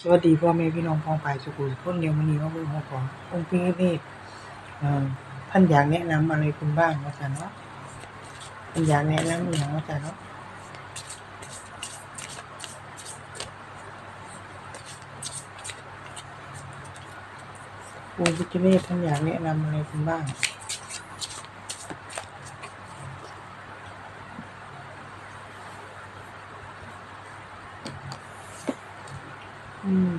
สวัสดีพ่อแม่พี่น้องพ้องไปสุขุมคนเดียวมันนี้ว่าเบิ่งหัวขององค์พระเนตรเอ่อท่านอยากแนะนำอะไรคุณบ้างว่าซั่นเนาะท่านอยากแนะนำอิหยังว่าซั่นเนาะองค์พระเนตรท่านอยากแนะนำอะไรคุณบ้าง อืม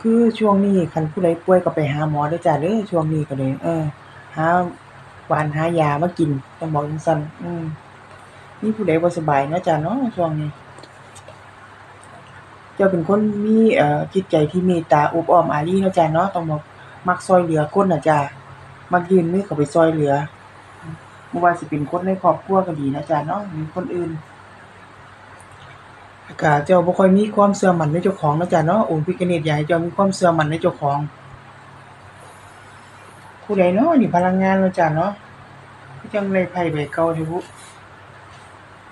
คือช่วงนี้คันผู้ใดป่วยก็ไปหาหมอเด้อจ้ะเด้อ ช่วงนี้ก็เลย เออ หาหวานหายามากิน ต้องบอกจังซั่น อืม มีผู้ใดบ่สบายเนาะจ้ะเนาะช่วงนี้ เจ้าเป็นคนมี เอ่อ จิตใจที่เมตตาอบอ้อมอารีเนาะจ้ะเนาะ ต้องบอกมักช่วยเหลือคนน่ะจ้ะมักยื่นมือเข้าไปช่วยเหลืออืมบ่ว่าสิเป็นคนในครอบครัวก็ดีนะจ้ะเนาะหรือคนอื่น แล้วก็เจ้าบ่ค่อยมีความเชื่อมั่นในเจ้าของเนาะจ้ะเนาะองค์พิฆเนศอยากให้เจ้ามีความเชื่อมั่นในเจ้าของผู้ใดเนาะนี่พลังงานเนาะจ้ะเนาะคือจังได้ไพ่ใบเก่าแท้บุ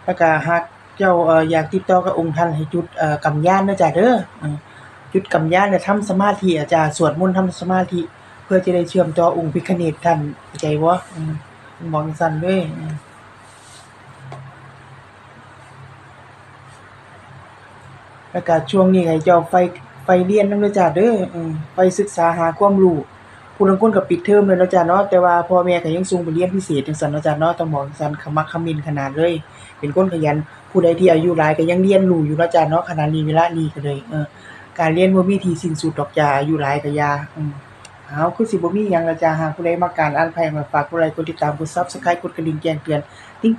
แล้วก็หากเจ้าเอ่ออยากติดต่อกับองค์ท่านให้จุดเอ่อกำยานเด้อจ้ะเด้อจุดกำยานแล้วทำสมาธิอะจ้ะสวดมนต์ทำสมาธิ เพื่อจะได้เชื่อมต่อองค์พิฆเนศท่านเข้าใจบ่อืมบอกจังซั่นเด้อืม แล้วก็ช่วงนี้ให้เจ้าใฝ่ใฝ่เรียนนำเด้อจ้ะเด้ออืมใฝ่ศึกษาหาความรู้ผู้ลางคนก็ปิดเทอมแล้วเนาะจ้ะเนาะแต่ว่าพ่อแม่ก็ยังส่งไปเรียนพิเศษจังซั่นเนาะจ้ะเนาะต้องบอกจังซั่นขมักขม้นขนาดเลย เป็นคนขยันผู้ใดที่อายุหลายก็ยังเรียนรู้อยู่เนาะจ้ะเนาะขณะนี้เวลานี้ก็เลยเออการเรียนบ่มีที่สิ้นสุดดอกจ้ะอายุหลายก็อย่าอืมอ้าคือสิบ่มีหยังล้วจ้ะหากผู้ใดมักการอ่านไพ่ก็ฝากกดไลค์กดติดตามกด Subscribe กดกระดิ่งแจ้งเตือนติ๊ง